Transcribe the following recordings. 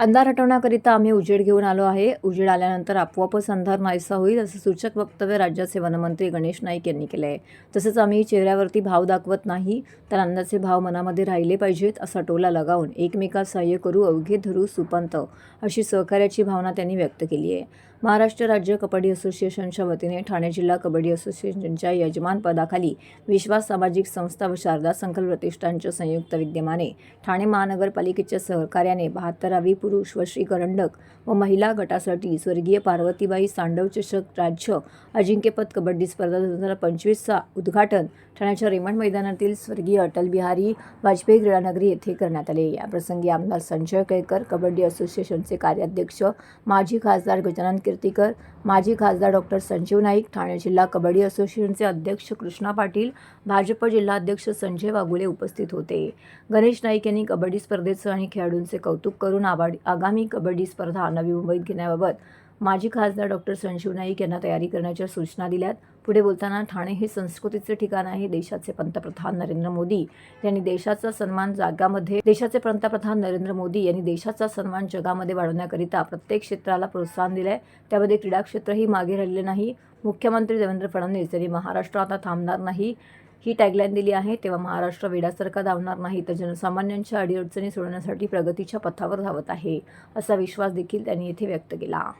अंधार हटवण्याकरिता आम्ही उजेड घेऊन आलो आहे. उजेड आल्यानंतर आपोआपच अंधार नाहीसा होईल असं सूचक वक्तव्य राज्याचे वनमंत्री गणेश नाईक यांनी केलं आहे. तसंच आम्ही चेहऱ्यावरती भाव दाखवत नाही तर अन्नाचे भाव मनामध्ये राहिले पाहिजेत असा टोला लगावून एकमेकात सहाय्य करू अवघे धरू सुपंत अशी सहकार्याची भावना त्यांनी व्यक्त केली आहे. महाराष्ट्र राज्य कबड्डी असोसिएशनच्या वतीने ठाणे जिल्हा कबड्डी असोसिएशनच्या यजमानपदाखाली विश्वास सामाजिक संस्था व शारदा संकल प्रतिष्ठानच्या संयुक्त विद्यमाने ठाणे महानगरपालिकेच्या सहकार्याने बहात्तरावी पुरुष व श्री करंडक व महिला गटासाठी स्वर्गीय पार्वतीबाई सांडव चषक राज्य अजिंक्यपद कबड्डी स्पर्धा दोन हजार पंचवीसचा उद्घाटन ठाण्याच्या रेमंड मैदानातील स्वर्गीय अटल बिहारी वाजपेयी क्रीडानगरी येथे करण्यात आले. याप्रसंगी आमदार संजय केळकर कबड्डी असोसिएशनचे कार्याध्यक्ष माजी खासदार गजानन कीर्तीकर माजी खासदार डॉक्टर संजीव नाईक ठाणे जिल्हा कबड्डी असोसिएशनचे अध्यक्ष कृष्णा पाटील भाजप जिल्हाध्यक्ष संजय वाघुले उपस्थित होते. गणेश नाईक यांनी कबड्डी स्पर्धेचं आणि खेळाडूंचे कौतुक करून आबाडी आगामी कबड्डी स्पर्धा नवी मुंबईत घेण्याबाबत माजी खासदार डॉक्टर संजीव नाईक यांना तयारी करण्याच्या सूचना दिल्यात. पुढे बोलताना ठाणे हे संस्कृतीचे ठिकाण आहे. देशाचे पंतप्रधान नरेंद्र मोदी यांनी देशाचा सन्मान जगामध्ये देशाचे पंतप्रधान नरेंद्र मोदी यांनी देशाचा सन्मान जगामध्ये वाढवण्याकरिता प्रत्येक क्षेत्राला प्रोत्साहन दिलंय. त्यामध्ये क्रीडा क्षेत्रही मागे राहिलेले नाही. मुख्यमंत्री देवेंद्र फडणवीस यांनी महाराष्ट्र आता थांबणार नाही. ही टॅगलाईन दिली आहे. तेव्हा महाराष्ट्र वेडासारखा धावणार नाही तर जनसामान्यांच्या अडीअडचणी सोडवण्यासाठी प्रगतीच्या पथावर धावत आहे असा विश्वास देखील त्यांनी येथे व्यक्त केला.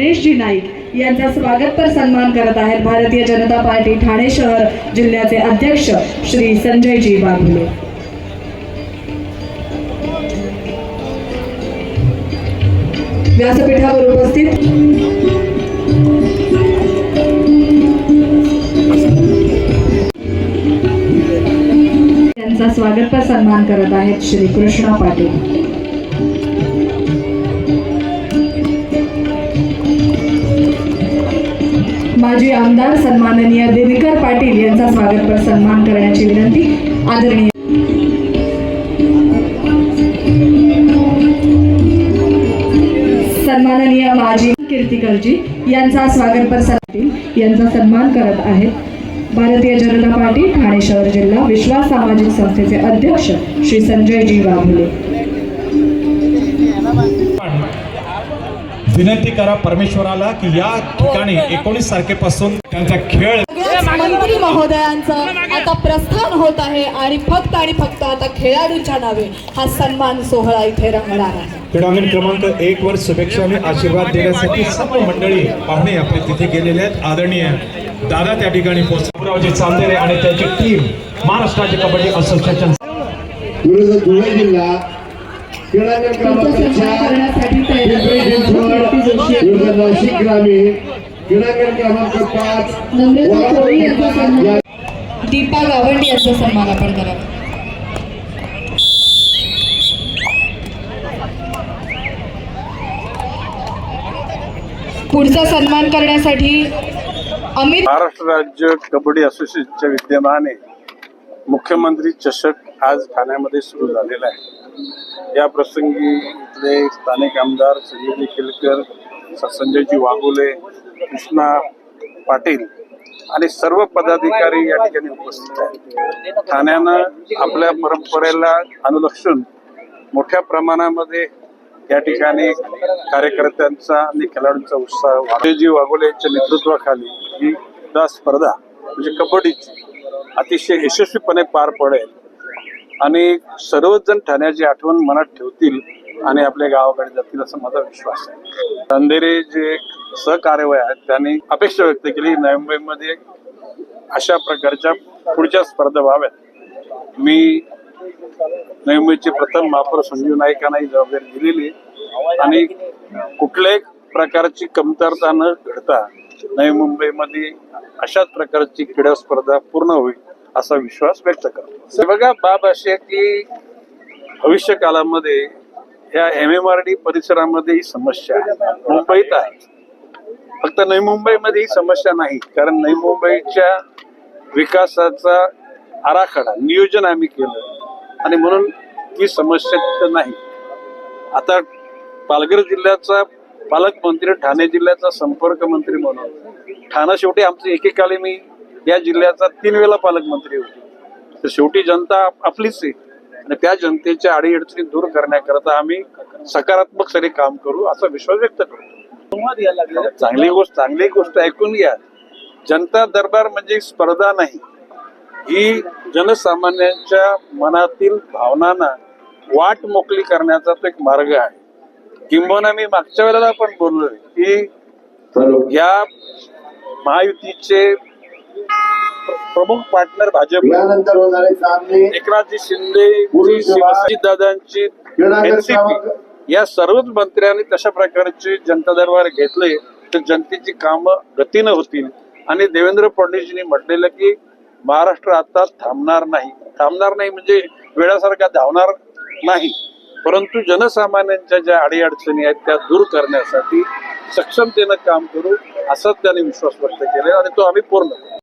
गणेशजी नाईक यांचा स्वागतपर सन्मान करत आहेत भारतीय जनता पार्टी ठाणे शहर जिल्ह्याचे अध्यक्ष श्री संजयजी बागुले. व्यासपीठावर उपस्थित त्यांचा स्वागतपर सन्मान करत आहेत श्री कृष्णा पाटील. आमदार सन्माननीय दिनकर पाटील यांचा स्वागतपर सन्मान करण्याची विनंती आदरणीय सन्माननीय माजी कीर्तिकरजी यांचा स्वागतपर सन्मान यांचा सन्मान करत आहेत भारतीय जनता पार्टी ठाणे शहर जिल्हा विश्वास सामाजिक संस्थेचे अध्यक्ष श्री संजयजी वाघुले. विनंती करा परमेश्वराला की या ठिकाणी एकोणीस तारखेपासून त्यांचा खेळ मंत्री महोदयांचं आता प्रस्थान होत आहे आणि फक्त आणि फक्त आता खेळाडूंच्या नावे हा सन्मान सोहळा इथे रंगणार आहे. क्रीडांगण क्रमांक एक वर शुभेच्छा आणि आशीर्वाद देण्यासाठी सर्व मंडळी पाहुणे आपले तिथे गेलेले आहेत. आदरणीय दादा त्या ठिकाणी पोहोचरावजी चांदेरे आणि त्यांची टीम महाराष्ट्राचे कबड्डी असोसिएशन. विरुद्ध धुळे जिल्हा नाशिक ग्रामीण. क्रीडांगण क्रमांक पाच. दीपा गावंडी यांचा सन्मान आपण करावा पुढचा सन्मान करण्यासाठी अमित महाराष्ट्र राज्य कबड्डी असोसिएशनच्या विद्यमाने मुख्यमंत्री चषक आज ठाण्यामध्ये सुरू झालेला आहे. या प्रसंगी इथले स्थानिक आमदार संजयजी केलकर संजयजी वाघोले कृष्णा पाटील आणि सर्व पदाधिकारी या ठिकाणी उपस्थित आहेत. ठाण्यानं आपल्या परंपरेला अनुलक्षून मोठ्या प्रमाणामध्ये या ठिकाणी कार्यकर्त्यांचा आणि खेळाडूंचा उत्साह वाघोलेजी वाघोले यांच्या नेतृत्वाखाली ही स्पर्धा म्हणजे कबड्डीची अतिशय यशस्वीपणे पार पडेल. आणि सर्वच जण ठाण्याची आठवण मनात ठेवतील आणि आपल्या गावाकडे जातील असा माझा विश्वास आहे. अंधेरे जे सहकार्यवय आहेत त्यांनी अपेक्षा व्यक्त केली नवी मुंबईमध्ये अशा प्रकारच्या पुढच्या स्पर्धा व्हाव्यात. मी नवी मुंबईचे प्रथम महापौर संजीव नाईकांना ही जबाबदारी दिलेली आणि कुठल्याही प्रकारची कमतरता न घडता नवी मुंबईमध्ये अशाच प्रकारची क्रीडा स्पर्धा पूर्ण होईल. असा विश्वास व्यक्त करतो. बघा बाब अशी आहे की भविष्य काळामध्ये या एम एम आर डी परिसरामध्ये ही समस्या आहे. मुंबईत आहे. फक्त नवी मुंबईमध्ये ही समस्या नाही कारण नवी मुंबईच्या विकासाचा आराखडा नियोजन आम्ही केलं. आणि म्हणून ती समस्या नाही. आता पालघर जिल्ह्याचा पालकमंत्री ठाणे जिल्ह्याचा संपर्क मंत्री म्हणून. ठाणा शेवटी आमचं एकेकाळी मी या जिल्ह्याचा तीन वेळा पालकमंत्री होतो. तर शेवटी जनता आप- आपलीच आहे. आणि त्या जनतेच्या अडीअडचणी दूर करण्याकरता आम्ही सकारात्मक सरी काम करू असा विश्वास व्यक्त करतो. चांगली गोष्ट चांगली गोष्ट ऐकून घ्या. जनता दरबार म्हणजे स्पर्धा नाही. ही जनसामान्यांच्या मनातील भावनांना वाट मोकळी करण्याचा तो एक मार्ग आहे. किंबहुना मी मागच्या वेळेला पण बोललोय की चालू या महायुतीचे प्रमुख पार्टनर भाजप यानंतर होणारे सामने. एकनाथजी शिंदे दादांची एनसीपी या सर्वच मंत्र्यांनी तशा प्रकारचे जनता दरबार घेतले तर जनतेची कामं गतीनं होतील. आणि देवेंद्र फडणवीसजींनी म्हटलेलं की महाराष्ट्र आता थांबणार नाही. थांबणार नाही म्हणजे वेळासारखा धावणार नाही. परंतु जनसामान्यांच्या ज्या अडीअडचणी आहेत त्या दूर करण्यासाठी सक्षमतेनं काम करू असा त्यांनी विश्वास व्यक्त केला आणि तो आम्ही पूर्ण